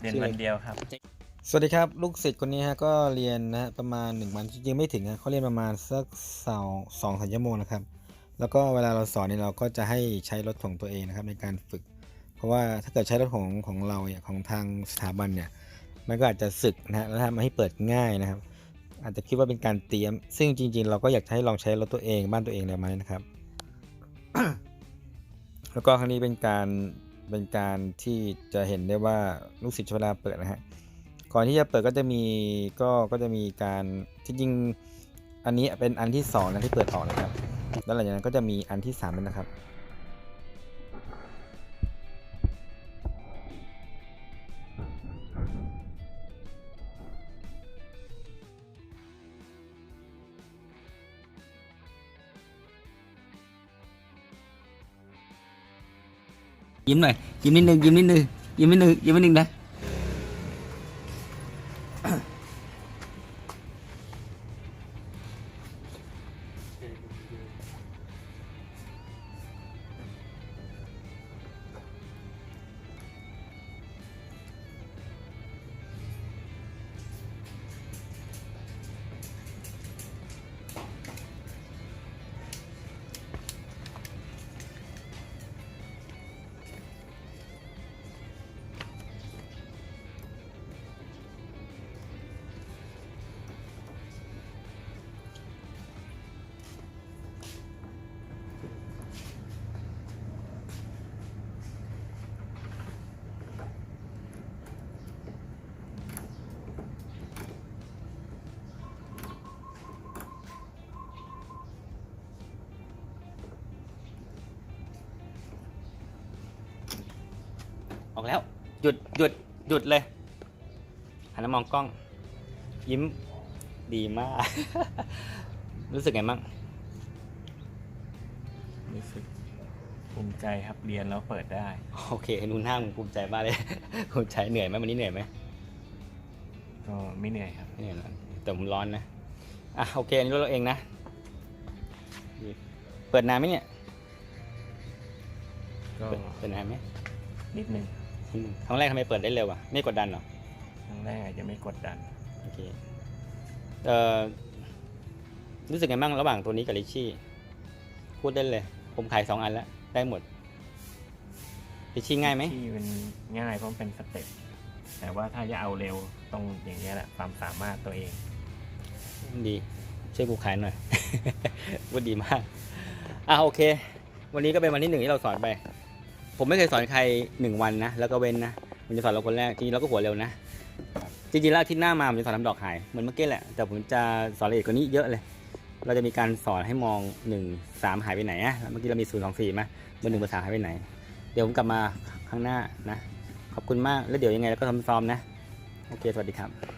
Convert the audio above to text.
เรียนชื่ออะไรวันเดียวครับ สวัสดีครับ ลูกศิษย์คนนี้ฮะก็เรียนนะฮะประมาณหนึ่งวันจริงๆไม่ถึงฮะเขาเรียนประมาณสักสองสองสามชั่วโมงนะครับ แล้วก็เวลาเราสอนเนี่ยเราก็จะให้ใช้รถของตัวเองนะครับในการฝึก เพราะว่าถ้าเกิดใช้รถของของเราเนี่ยของทางสถาบันเนี่ยมันก็อาจจะสึกนะฮะแล้วทำให้เปิดง่ายนะครับ อาจจะคิดว่าเป็นการเตรียม ซึ่งจริง ๆ เราก็อยากจะให้ลองใช้รถตัวเองบ้านตัวเองเลยไหมนะครับ แล้วก็ครั้งนี้เป็นการ เป็นการที่จะเห็นได้ว่าลูกศิษย์เวลาเปิดนะฮะก่อนที่จะเปิดก็จะมีก็ก็จะมีการที่จริงอันนี้เป็นอันที่สองนะที่เปิดออกนะครับแล้วหลังจากนั้นก็จะมีอันที่สามนะครับ ยิ้มหน่อย ยิ้มนิดนึง ยิ้มนิดนึง ยิ้มนิดนึง ยิ้มนิดนึงนะ ออกแล้ว หยุดหยุดหยุดเลยหันมามองกล้อง ยิ้มดีมาก รู้สึกไงบ้างรู้สึกภูมิใจครับเรียนแล้วเปิดได้ โอเคนูนหน้ามึงภูมิใจมากเลยภูมิใจเหนื่อยไหมวันนี้เหนื่อยไหมก็ไม่เหนื่อยครับไม่เหนื่อยหรอกแต่ผมร้อนนะอะโอเคอันนี้รถเราเองนะ เปิดนานไหมเนี่ยก็เปิดเปิดนานไหมนิดนึงอืม ครั้งแรกทำไมเปิดได้เร็วอะ ไม่กดดันเหรอ ครั้งแรกอาจจะไม่กดดัน โอเค เอ่อ รู้สึกไงบ้างระหว่างตัวนี้กับลิชชี่ พูดได้เลย ผมขายสองอันแล้ว ได้หมด ลิชชี่ง่ายไหมที่มันง่ายเพราะมันเป็นสเต็ป แต่ว่าถ้าจะเอาเร็วต้องอย่างเงี้ยแหละ ความสามารถตัวเอง ดี ช่วยกูขายหน่อย พูดดีมาก อะโอเค วันนี้ก็เป็นวันที่หนึ่งที่เราสอนไป ผมไม่เคยสอนใครหนึ่งวันนะแล้วก็เว้นนะผมจะสอนเราคนแรกจริงๆเราก็หัวเร็วนะ จริงๆแล้วอาที่หน้ามาผมจะสอนทำดอกหายเหมือนเมื่อกี้แหละแต่ผมจะสอนละเอียดกว่านี้เยอะเลย เราจะมีการสอนให้มองหนึ่งสามหายไปไหนอะเมื่อกี้เรามีศูนย์สองสี่ไหมเบอร์หนึ่งเบอร์สามหายไปไหน เดี๋ยวผมกลับมาข้างหน้านะ ขอบคุณมากแล้วเดี๋ยวยังไงเราก็ทำซ้อมนะ โอเคสวัสดีครับ